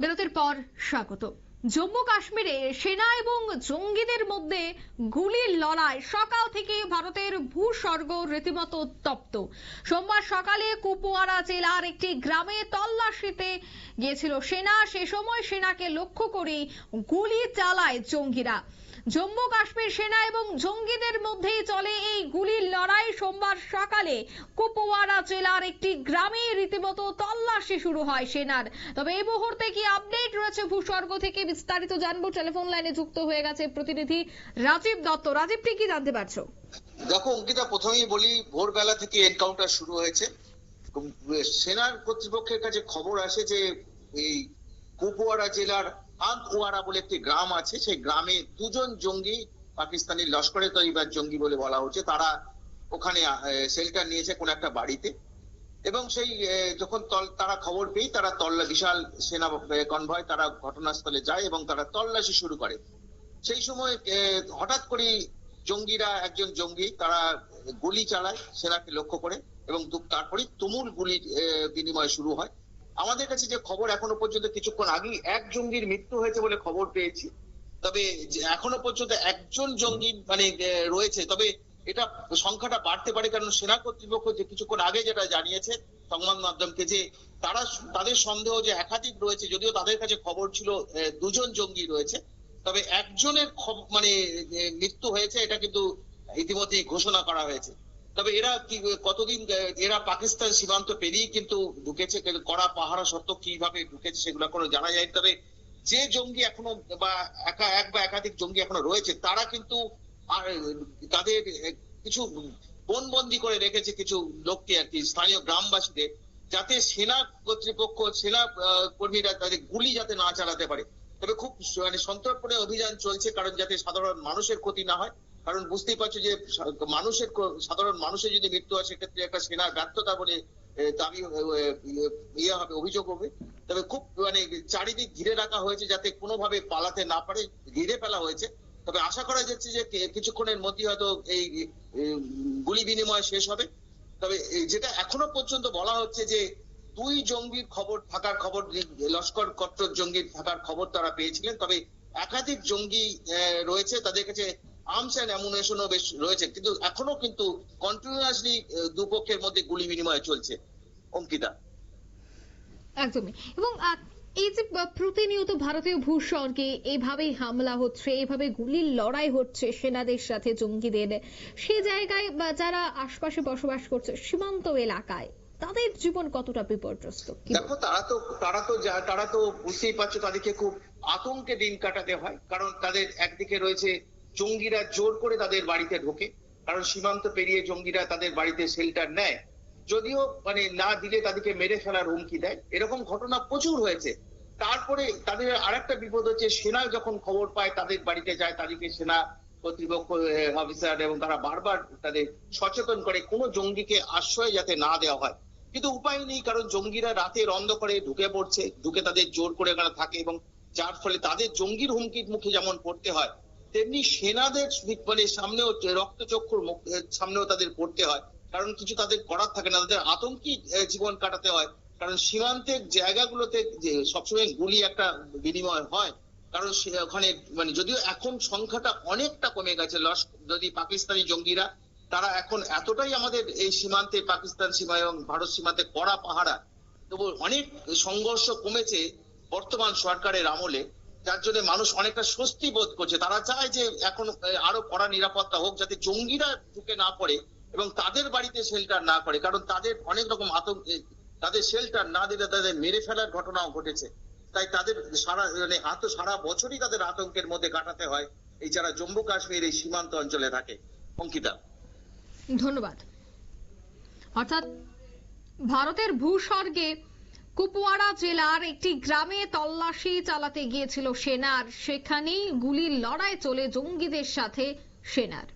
বিরতির পর স্বাগত। জম্মু কাশ্মীরে সেনা এবং জঙ্গিদের মধ্যে গুলির লড়াই। সকাল থেকে ভারতের ভূস্বর্গ রীতিমতো তপ্ত। সোমবার সকালে কুপওয়ারা জেলার একটি গ্রামে তল্লাশিতে গিয়েছিল সেনা। সে সময় সেনাকে লক্ষ্য করে গুলি চালায় জঙ্গিরা। জম্মু কাশ্মীর সেনা এবং জঙ্গিদের মধ্যেই চলে এই গুলির লড়াই। সোমবার সকালে কুপওয়ারা জেলার একটি গ্রামে রীতিমতো তল্লাশি শুরু হয় সেনার। তবে এই মুহূর্তে কি আপডেট রয়েছে ভূস্বর্গ থেকে? বিস্তারিত জানব। টেলিফোন লাইনে যুক্ত হয়ে গেছে প্রতিনিধি রাজীব দত্ত। রাজীব, কি জানতে পারছ? দেখো, অঙ্কিতা, প্রথমেই বলি, ভোরবেলা থেকে এনকাউন্টার শুরু হয়েছে। সেনার কর্তৃপক্ষের কাছে খবর আসে যে, এই কুপওয়ারা জেলার আন্তওয়ারা বলে একটি গ্রাম আছে। সেই গ্রামে দুজন জঙ্গি, পাকিস্তানি লস্করে তৈবার জঙ্গি বলে বলা হচ্ছে, তারা ওখানে শেল্টার নিয়েছে কোন একটা বাড়িতে। এবং সেই যখন তারা খবর পেয়ে তারা তল্লা, বিশাল সেনা কনভয় তারা ঘটনাস্থলে যায় এবং তারা তল্লাশি শুরু করে। সেই সময় হঠাৎ করে জঙ্গিরা, একজন জঙ্গি তারা গুলি চালায় সেনাকে লক্ষ্য করে এবং তু- তারপরেই তুমুল গুলির বিনিময় শুরু হয়। আমাদের কাছে যে খবর এখনও পর্যন্ত কিছুক্ষণ আগেই এক জঙ্গির মৃত্যু হয়েছে বলে খবর পেয়েছি। তবে এখনও পর্যন্ত একজন জঙ্গি মানে রয়েছে। তবে এটা সংখ্যাটা বাড়তে পারে কারণ সেনা কর্তৃপক্ষ যে কিছুক্ষণ আগে যেটা জানিয়েছে সংবাদ মাধ্যমকে যে তারা তাদের সন্দেহ যে একাধিক রয়েছে, যদিও তাদের কাছে খবর ছিল দুজন জঙ্গি রয়েছে, তবে একজনের মানে মৃত্যু হয়েছে, এটা কিন্তু ইতিমধ্যেই ঘোষণা করা হয়েছে। তবে এরা কি, কতদিন এরা পাকিস্তান সীমান্ত পেরিয়ে কিন্তু ঢুকেছে কড়া পাহারা সত্ত্বেও কীভাবে ঢুকেছে সেগুলো কোনো জানা যায় তবে যে জঙ্গি এখনও বা একা, এক বা একাধিক জঙ্গি এখনও রয়েছে, তারা কিন্তু আর তাদের কিছু বনবন্দি করে রেখেছে কিছু লোককে আর কি, স্থানীয় গ্রামবাসীদের, যাতে সেনা কর্তৃপক্ষ, সেনা কর্মীরা তাদের গুলি যাতে না চালাতে পারে। তবে খুব মানে সন্তর্পণে অভিযান চলছে, কারণ যাতে সাধারণ মানুষের ক্ষতি না হয়। কারণ বুঝতেই পারছ যে মানুষের সাধারণ মানুষের যদি মৃত্যু হয়, সেক্ষেত্রে একটা সেনার ব্যর্থতা বলে দাবি ইয়ে হবে, অভিযোগ হবে। তবে খুব মানে চারিদিক ঘিরে রাখা হয়েছে যাতে কোনোভাবে পালাতে না পারে, ঘিরে ফেলা হয়েছে। তবে আশা করা যাচ্ছে যে কিছুক্ষণের মধ্যে হয়তো এই গুলি বিনিময় শেষ হবে। তবে যেটা এখনও পর্যন্ত বলা হচ্ছে যে দুই জঙ্গির খবর থাকার খবর, লস্কর কট্টর জঙ্গির থাকার খবর তারা পেয়েছিলেন। তবে একাধিক জঙ্গি রয়েছে, তাদের কাছে আর্মস অ্যান্ড অ্যামুনেশনও বেশ রয়েছে। কিন্তু এখনও কিন্তু কন্টিনিউয়াসলি দুপক্ষের মধ্যে গুলি বিনিময় চলছে। অঙ্কিতা। একদমই। এবং এই যে প্রতিনিয়ত ভারতীয় ভূস্বর্গে এইভাবেই হামলা হচ্ছে এইভাবে গুলির লড়াই হচ্ছে সেনাদের সাথে জঙ্গিদের, সে জায়গায়, বা যারা আশপাশে বসবাস করছে সীমান্ত এলাকায়, তাদের জীবন কতটা বিপর্যস্ত? দেখো, তারা তো তারা তো তারা তো বুঝতেই পারছ তাদেরকে খুব আতঙ্কে দিন কাটাতে হয়, কারণ তাদের একদিকে রয়েছে জঙ্গিরা জোর করে তাদের বাড়িতে ঢোকে, কারণ সীমান্ত পেরিয়ে জঙ্গিরা তাদের বাড়িতে শেল্টার নেয় যদিও মানে না দিলে তাদেরকে মেরে ফেলার হুমকি দেয়, এরকম ঘটনা প্রচুর হয়েছে। তারপরে তাদের আরেকটা বিপদ হচ্ছে, সেনা যখন খবর পায়, তাদের বাড়িতে যায়, তাদেরকে সেনা কর্তৃপক্ষ অফিসার এবং তারা বারবার তাদের সচেতন করে কোনো জঙ্গিকে আশ্রয় যাতে না দেওয়া হয়। কিন্তু উপায় নেই, কারণ জঙ্গিরা রাতের অন্ধকারে ঢুকে পড়ছে, ঢুকে তাদের জোর করে এখানে থাকে এবং যার ফলে তাদের জঙ্গির হুমকির মুখে যেমন পড়তে হয়, তেমনি সেনাদের মানে সামনেও রক্তচক্ষুর সামনেও তাদের পড়তে হয়। কারণ কিছু তাদের করার থাকে না, তাদের আতঙ্কি জীবন কাটাতে হয়। কারণ সীমান্তের জায়গাগুলোতে যে সবসময় গুলি একটা বিনিময় হয়, কারণ ওখানে মানে যদিও এখন সংখ্যাটা অনেকটা কমে গেছে, লস, যদি পাকিস্তানি জঙ্গিরা, তারা এখন এতটাই আমাদের এই সীমান্তে, পাকিস্তান সীমা এবং ভারত সীমান্তে কড়া পাহারা, তবু অনেক সংঘর্ষ কমেছে বর্তমান সরকারের আমলে, যার জন্য মানুষ অনেকটা স্বস্তি বোধ করছে। তারা চায় যে এখন আরও কড়া নিরাপত্তা হোক, যাতে জঙ্গিরা ঢুকে না পড়ে। এবং তাদের বাড়িতে শেল্টার না করে, কারণ তাদের অনেক রকম আতঙ্ক তাদের শেল্টার না দিলে তাদের মেরে ফেলার ঘটনাও ঘটেছে। তাই তাদের সারা মানে আত সারা বছরই তাদের আতঙ্কের মধ্যে কাটাতে হয়। এই যারা জম্মু কাশ্মীর এই সীমান্ত অঞ্চলে থাকে। অঙ্কিতা। ধন্যবাদ। অর্থাৎ ভারতের ভূস্বর্গে কুপওয়ারা জেলার একটি গ্রামে তল্লাশি চালাতে গিয়েছিল সেনার। সেখানেই গুলির লড়াই চলে জঙ্গিদের সাথে সেনার।